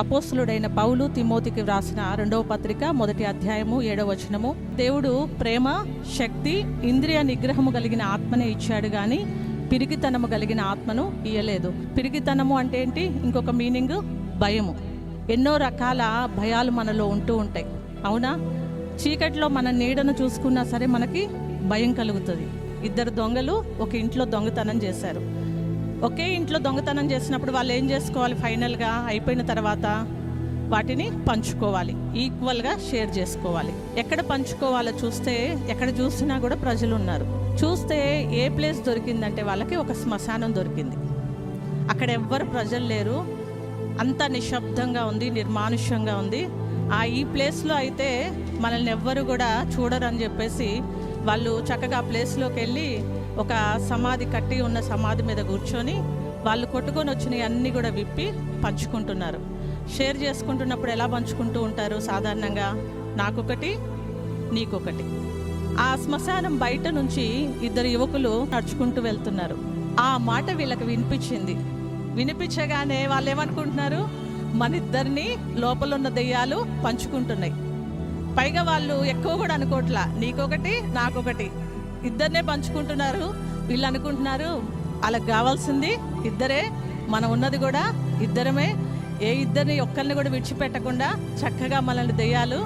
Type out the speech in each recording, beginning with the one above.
అపోస్తులుడైన పౌలు తిమోతికి వ్రాసిన రెండవ పత్రిక మొదటి అధ్యాయము ఏడవ వచనము. దేవుడు ప్రేమ శక్తి ఇంద్రియ నిగ్రహము కలిగిన ఆత్మనే ఇచ్చాడు గాని పిరిగితనము కలిగిన ఆత్మను ఇయ్యలేదు. పిరిగితనము అంటే ఏంటి? ఇంకొక మీనింగ్ భయము. ఎన్నో రకాల భయాలు మనలో ఉంటూ ఉంటాయి. అవునా? చీకట్లో మన నీడను చూసుకున్నా సరే మనకి భయం కలుగుతుంది. ఇద్దరు దొంగలు ఒక ఇంట్లో దొంగతనం చేశారు. ఒకే ఇంట్లో దొంగతనం చేసినప్పుడు వాళ్ళు ఏం చేసుకోవాలి? ఫైనల్గా అయిపోయిన తర్వాత వాటిని పంచుకోవాలి. ఈక్వల్గా షేర్ చేసుకోవాలి. ఎక్కడ పంచుకోవాలో చూస్తే ఎక్కడ చూసినా కూడా ప్రజలు ఉన్నారు. చూస్తే ఏ ప్లేస్ దొరికిందంటే వాళ్ళకి ఒక శ్మశానం దొరికింది. అక్కడ ఎవ్వరు ప్రజలు లేరు. అంతా నిశ్శబ్దంగా ఉంది నిర్మానుష్యంగా ఉంది. ఆ ఈ ప్లేస్లో అయితే మనల్ని ఎవ్వరు కూడా చూడరని చెప్పేసి వాళ్ళు చక్కగా ఆ ప్లేస్లోకి వెళ్ళి ఒక సమాధి కట్టి ఉన్న సమాధి మీద కూర్చొని వాళ్ళు కొట్టుకొని వచ్చినవి అన్నీ కూడా విప్పి పంచుకుంటున్నారు. షేర్ చేసుకుంటున్నప్పుడు ఎలా పంచుకుంటూ ఉంటారు? సాధారణంగా నాకొకటి నీకొకటి. ఆ శ్మశానం బయట నుంచి ఇద్దరు యువకులు నడుచుకుంటూ వెళ్తున్నారు. ఆ మాట వీళ్ళకి వినిపించింది. వినిపించగానే వాళ్ళు ఏమనుకుంటున్నారు? మన ఇద్దరిని లోపల ఉన్న దెయ్యాలు పంచుకుంటున్నాయి. పైగా వాళ్ళు ఎక్కువ కూడా అనుకోవట్లా. నీకొకటి నాకొకటి. ఇద్దరినే పంచుకుంటున్నారు వీళ్ళు అనుకుంటున్నారు వాళ్ళకి కావాల్సింది ఇద్దరే మనం ఉన్నది కూడా ఇద్దరమే. ఏ ఇద్దరిని ఒక్కరిని కూడా విడిచిపెట్టకుండా చక్కగా మనల్ని దెయ్యాలు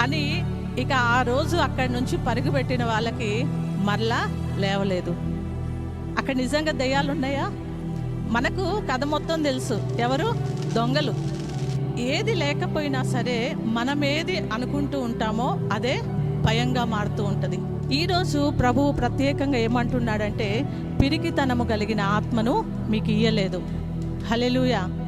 అని ఇక ఆ రోజు అక్కడి నుంచి పరుగు పెట్టిన వాళ్ళకి మరలా లేవలేదు. అక్కడ నిజంగా దెయ్యాలు ఉన్నాయా మనకు కథ మొత్తం తెలుసు. ఎవరు? దొంగలు. ఏది లేకపోయినా సరే మనం ఏది అనుకుంటూ ఉంటామో అదే భయంగా మారుతూ ఉంటుంది. ఈరోజు ప్రభువు ప్రత్యేకంగా ఏమంటున్నాడంటే పిరికితనము కలిగిన ఆత్మను మీకు ఇయ్యలేదు. హలెలుయా